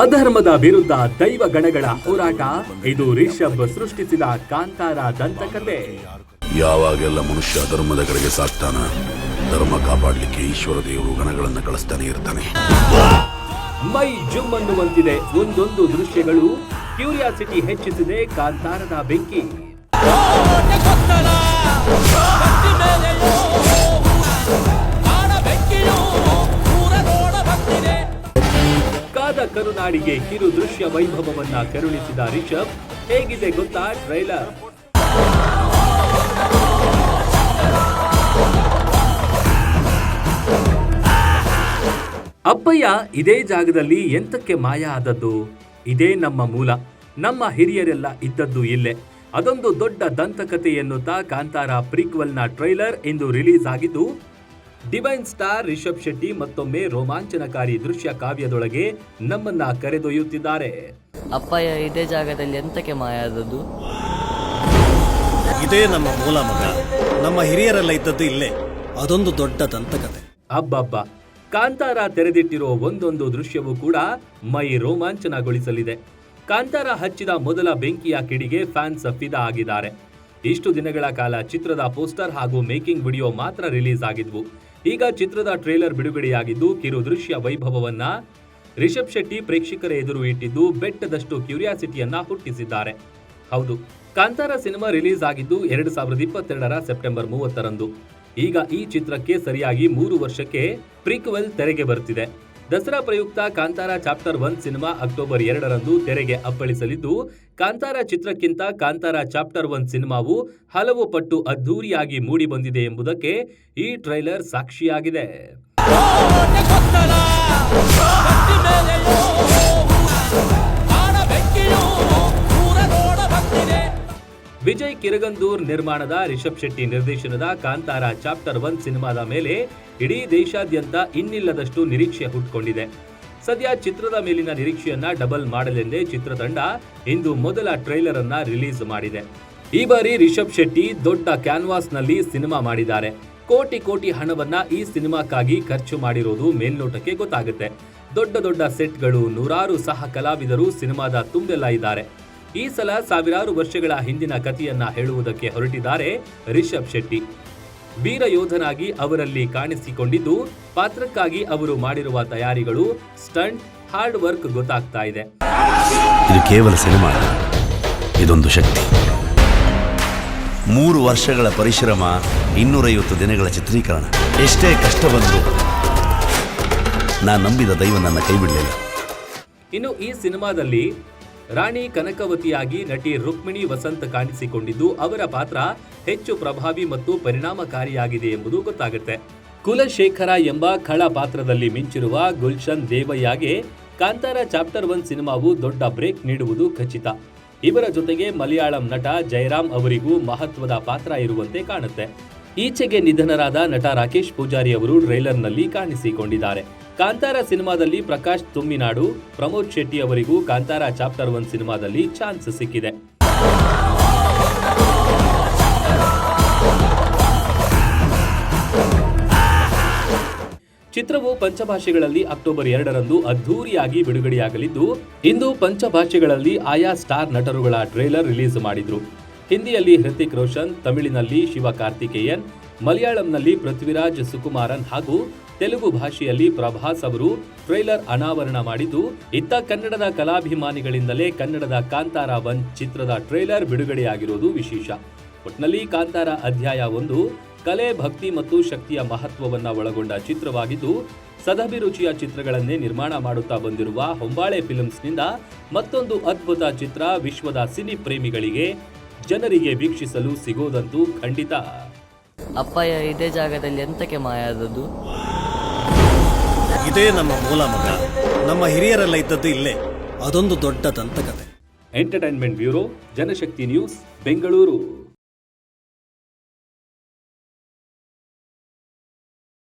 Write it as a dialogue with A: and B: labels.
A: ಅಧರ್ಮದ ವಿರುದ್ಧ ದೈವ ಗಣಗಳ ಹೋರಾಟ. ಇದು ರಿಷಬ್ ಸೃಷ್ಟಿಸಿದ ಕಾಂತಾರ ದಂತಕತೆ
B: ಯಾವಾಗೆಲ್ಲ ಮನುಷ್ಯ ಧರ್ಮದ ಕಡೆಗೆ ಸಾಕ್ತಾನ ಧರ್ಮ ಕಾಪಾಡಲಿಕ್ಕೆ ಈಶ್ವರ ದೇವರು ಗಣಗಳನ್ನು ಕಳಿಸ್ತಾನೆ ಇರ್ತಾನೆ.
A: ಮೈ ಜುಮ್ ಅನ್ನುವಂತಿದೆ ಒಂದೊಂದು ದೃಶ್ಯಗಳು. ಕ್ಯೂರಿಯಾಸಿಟಿ ಹೆಚ್ಚಿಸಿದೆ ಕಾಂತಾರದ ಬೆಂಕಿ. ಕರುನಾಡಿಗೆ ಕಿರು ದೃಶ್ಯ ವೈಭವವನ್ನ ಕರುಣಿಸಿದ ರಿಷಬ್, ಹೇಗಿದೆ ಗೊತ್ತಾ ಟ್ರೈಲರ್? ಅಪ್ಪಯ್ಯ ಇದೇ ಜಾಗದಲ್ಲಿ ಎಂತಕ್ಕೆ ಮಾಯ ಆದದ್ದು? ಇದೇ ನಮ್ಮ ಮೂಲ. ನಮ್ಮ ಹಿರಿಯರೆಲ್ಲ ಇದ್ದದ್ದು ಇಲ್ಲೇ. ಅದೊಂದು ದೊಡ್ಡ ದಂತಕತೆ ಎನ್ನುತ್ತಾ ಕಾಂತಾರ ಪ್ರೀಕ್ವೆಲ್ನ ಟ್ರೈಲರ್ ಇಂದು ರಿಲೀಸ್ ಆಗಿದ್ದು ಡಿವೈನ್ ಸ್ಟಾರ್ ರಿಷಬ್ ಶೆಟ್ಟಿ ಮತ್ತೊಮ್ಮೆ ರೋಮಾಂಚನಕಾರಿ ದೃಶ್ಯ ಕಾವ್ಯದೊಳಗೆ ನಮ್ಮನ್ನ ಕರೆದೊಯ್ಯುತ್ತಿದ್ದಾರೆ.
C: ಅಪ್ಪಯ್ಯ ಇದೇ ಜಾಗದಲ್ಲಿ ಎಂತಕ್ಕೆ ಮಾಯಾದದ್ದು
D: ಇದೇ ನಮ್ಮ ಮೂಲ ಮಗ. ನಮ್ಮ ಹಿರಿಯರೆಲ್ಲ ಇದ್ದದ್ದು ಇಲ್ಲೇ. ಅದೊಂದು ದೊಡ್ಡ ದಂತಕತೆ.
A: ಅಬ್ಬಬ್ಬ. ಕಾಂತಾರ ತೆರೆದಿಟ್ಟಿರೋ ಒಂದೊಂದು ದೃಶ್ಯವೂ ಕೂಡ ಮೈ ರೋಮಾಂಚನಗೊಳಿಸಲಿದೆ. ಕಾಂತಾರ ಹಚ್ಚಿದ ಮೊದಲ ಬೆಂಕಿಯ ಕಿಡಿಗೆ ಫ್ಯಾನ್ಸ್ ಫಿದಾ ಆಗಿದ್ದಾರೆ. ಇಷ್ಟು ದಿನಗಳ ಕಾಲ ಚಿತ್ರದ ಪೋಸ್ಟರ್ ಹಾಗೂ ಮೇಕಿಂಗ್ ವಿಡಿಯೋ ಮಾತ್ರ ರಿಲೀಸ್ ಆಗಿದ್ವು. ಈಗ ಚಿತ್ರದ ಟ್ರೇಲರ್ ಬಿಡುಗಡೆಯಾಗಿದ್ದು ಕಿರು ದೃಶ್ಯ ವೈಭವವನ್ನ ರಿಷಬ್ ಶೆಟ್ಟಿ ಪ್ರೇಕ್ಷಕರ ಎದುರು ಇಟ್ಟಿದ್ದು ಬೆಟ್ಟದಷ್ಟು ಕ್ಯೂರಿಯಾಸಿಟಿಯನ್ನ ಹುಟ್ಟಿಸಿದ್ದಾರೆ. ಹೌದು, ಕಾಂತಾರ ಸಿನಿಮಾ ರಿಲೀಸ್ ಆಗಿದ್ದು ಎರಡು ಸಾವಿರದ ಇಪ್ಪತ್ತೆರಡರ ಸೆಪ್ಟೆಂಬರ್ ಮೂವತ್ತರಂದು. ಈಗ ಈ ಚಿತ್ರಕ್ಕೆ ಸರಿಯಾಗಿ ಮೂರು ವರ್ಷಕ್ಕೆ ಪ್ರೀಕ್ವೆಲ್ ತೆರೆಗೆ ಬರ್ತಿದೆ. ದಸರಾ ಪ್ರಯುಕ್ತ Kantara chapter one cinema October ಎರಡರಂದು ತೆರೆಗೆ ಅಪ್ಪಳಿಸಲಿದ್ದು, ಕಾಂತಾರ ಚಿತ್ರಕ್ಕಿಂತ ಕಾಂತಾರ ಚಾಪ್ಟರ್ ಒನ್ ಸಿನಿಮಾವು ಹಲವು ಪಟ್ಟು ಅದ್ಧೂರಿಯಾಗಿ ಮೂಡಿಬಂದಿದೆ ಎಂಬುದಕ್ಕೆ ಈ ಟ್ರೈಲರ್ ಸಾಕ್ಷಿಯಾಗಿದೆ. ಕಿರಗಂದೂರ್ ನಿರ್ಮಾಣದ ರಿಷಬ್ ಶೆಟ್ಟಿ ನಿರ್ದೇಶನದ ಕಾಂತಾರ ಚಾಪ್ಟರ್ ಒನ್ ಸಿನಿಮಾದ ಮೇಲೆ ಇಡೀ ದೇಶಾದ್ಯಂತ ಇನ್ನಿಲ್ಲದಷ್ಟು ನಿರೀಕ್ಷೆ ಹುಟ್ಟುಕೊಂಡಿದೆ ಸದ್ಯ ಚಿತ್ರದ ಮೇಲಿನ ನಿರೀಕ್ಷೆಯನ್ನ ಡಬಲ್ ಮಾಡಲೆಂದೇ ಚಿತ್ರತಂಡ ಇಂದು ಮೊದಲ ಟ್ರೈಲರ್ ಅನ್ನ ರಿಲೀಸ್ ಮಾಡಿದೆ. ಈ ಬಾರಿ ರಿಷಬ್ ಶೆಟ್ಟಿ ದೊಡ್ಡ ಕ್ಯಾನ್ವಾಸ್ನಲ್ಲಿ ಸಿನಿಮಾ ಮಾಡಿದ್ದಾರೆ. ಕೋಟಿ ಕೋಟಿ ಹಣವನ್ನ ಈ ಸಿನಿಮಾಕ್ಕಾಗಿ ಖರ್ಚು ಮಾಡಿರೋದು ಮೇಲ್ನೋಟಕ್ಕೆ ಗೊತ್ತಾಗುತ್ತೆ. ದೊಡ್ಡ ದೊಡ್ಡ ಸೆಟ್ಗಳು ನೂರಾರು ಸಹ ಕಲಾವಿದರು ಸಿನಿಮಾದ ತುಂಬೆಲ್ಲ ಇದ್ದಾರೆ. ಈ ಸಲ ಸಾವಿರಾರು ವರ್ಷಗಳ ಹಿಂದಿನ ಕಥೆಯನ್ನ ಹೇಳುವುದಕ್ಕೆ ಹೊರಟಿದ್ದಾರೆ ರಿಷಬ್ ಶೆಟ್ಟಿ. ವೀರ ಯೋಧನಾಗಿ ಅವರಲ್ಲಿ ಕಾಣಿಸಿಕೊಂಡಿದ್ದು ಪಾತ್ರಕ್ಕಾಗಿ ಅವರು ಮಾಡಿರುವ ತಯಾರಿಗಳು ಸ್ಟಂಟ್ ಹಾರ್ಡ್ ವರ್ಕ್ ಗೊತ್ತಾಗ್ತಾ ಇದೆ.
B: ಇದು ಕೇವಲ ಸಿನಿಮಾ ಇದೊಂದು ಶಕ್ತಿ. ಮೂರು ವರ್ಷಗಳ ಪರಿಶ್ರಮ ಇನ್ನೂರೈವತ್ತು ದಿನಗಳ ಚಿತ್ರೀಕರಣ. ಎಷ್ಟೇ ಕಷ್ಟ ಬಂದರೂ ನಾನು ನಂಬಿದ ದೈವ ನನ್ನ ಕೈ ಬಿಡಲಿಲ್ಲ.
A: ಇನ್ನು ಈ ಸಿನಿಮಾದಲ್ಲಿ ರಾಣಿ ಕನಕವತಿಯಾಗಿ ನಟಿ ರುಕ್ಮಿಣಿ ವಸಂತ್ ಕಾಣಿಸಿಕೊಂಡಿದ್ದು ಅವರ ಪಾತ್ರ ಹೆಚ್ಚು ಪ್ರಭಾವಿ ಮತ್ತು ಪರಿಣಾಮಕಾರಿಯಾಗಿದೆ ಎಂಬುದು ಗೊತ್ತಾಗುತ್ತೆ. ಕುಲಶೇಖರ ಎಂಬ ಖಳ ಪಾತ್ರದಲ್ಲಿ ಮಿಂಚಿರುವ ಗುಲ್ಶನ್ ದೇವಯ್ಯಗೆ ಕಾಂತಾರ ಚಾಪ್ಟರ್ ಒನ್ ಸಿನಿಮಾವು ದೊಡ್ಡ ಬ್ರೇಕ್ ನೀಡುವುದು ಖಚಿತ. ಇವರ ಜೊತೆಗೆ ಮಲಯಾಳಂ ನಟ ಜಯರಾಮ್ ಅವರಿಗೂ ಮಹತ್ವದ ಪಾತ್ರ ಇರುವಂತೆ ಕಾಣುತ್ತೆ. ಈಚೆಗೆ ನಿಧನರಾದ ನಟ ರಾಕೇಶ್ ಪೂಜಾರಿ ಅವರು ಟ್ರೈಲರ್ನಲ್ಲಿ ಕಾಣಿಸಿಕೊಂಡಿದ್ದಾರೆ. ಕಾಂತಾರ ಸಿನಿಮಾದಲ್ಲಿ ಪ್ರಕಾಶ್ ತುಮ್ಮಿನಾಡು, ಪ್ರಮೋದ್ ಶೆಟ್ಟಿ ಅವರಿಗೂ ಕಾಂತಾರ ಚಾಪ್ಟರ್ ಒನ್ ಸಿನಿಮಾದಲ್ಲಿ ಚಾನ್ಸ್ ಸಿಕ್ಕಿದೆ. ಚಿತ್ರವು ಪಂಚಭಾಷೆಗಳಲ್ಲಿ ಅಕ್ಟೋಬರ್ ಎರಡರಂದು ಅದ್ಧೂರಿಯಾಗಿ ಬಿಡುಗಡೆಯಾಗಲಿದ್ದು, ಇಂದು ಪಂಚಭಾಷೆಗಳಲ್ಲಿ ಆಯಾ ಸ್ಟಾರ್ ನಟರುಗಳ ಟ್ರೇಲರ್ ರಿಲೀಸ್ ಮಾಡಿದ್ರು. ಹಿಂದಿಯಲ್ಲಿ ಹೃತಿಕ್ ರೋಷನ್, ತಮಿಳಿನಲ್ಲಿ ಶಿವ ಕಾರ್ತಿಕೇಯನ್, ಮಲಯಾಳಂನಲ್ಲಿ ಪೃಥ್ವಿರಾಜ್ ಸುಕುಮಾರನ್ ಹಾಗೂ ತೆಲುಗು ಭಾಷೆಯಲ್ಲಿ ಪ್ರಭಾಸ್ ಅವರು ಟ್ರೈಲರ್ ಅನಾವರಣ ಮಾಡಿದ್ದು, ಇತ್ತ ಕನ್ನಡದ ಕಲಾಭಿಮಾನಿಗಳಿಂದಲೇ ಕನ್ನಡದ ಕಾಂತಾರ ಒನ್ ಚಿತ್ರದ ಟ್ರೈಲರ್ ಬಿಡುಗಡೆಯಾಗಿರೋದು ವಿಶೇಷ. ಒಟ್ನಲ್ಲಿ ಕಾಂತಾರ ಅಧ್ಯಾಯ ಒಂದು, ಕಲೆ, ಭಕ್ತಿ ಮತ್ತು ಶಕ್ತಿಯ ಮಹತ್ವವನ್ನ ಒಳಗೊಂಡ ಚಿತ್ರವಾಗಿದ್ದು, ಸದಭಿರುಚಿಯ ಚಿತ್ರಗಳನ್ನೇ ನಿರ್ಮಾಣ ಮಾಡುತ್ತಾ ಬಂದಿರುವ ಹೊಂಬಾಳೆ ಫಿಲ್ಮ್ಸ್ನಿಂದ ಮತ್ತೊಂದು ಅದ್ಭುತ ಚಿತ್ರ ವಿಶ್ವದ ಸಿನಿ ಪ್ರೇಮಿಗಳಿಗೆ ಜನರಿಗೆ ವೀಕ್ಷಿಸಲು ಸಿಗೋದಂತೂ ಖಂಡಿತ.
C: ಅಪ್ಪಯ್ಯ, ಇದೇ ಜಾಗದಲ್ಲಿ ಎಂತಕ್ಕೆ ಮಾಯ ಆದದ್ದು
D: ಇದೇ ನಮ್ಮ ಮೂಲ ಮಗ. ನಮ್ಮ ಹಿರಿಯರೆಲ್ಲ ಇದ್ದದ್ದು ಇಲ್ಲೇ. ಅದೊಂದು ದೊಡ್ಡ ದಂತಕತೆ.
A: Entertainment bureau Janashakti news Bengaluru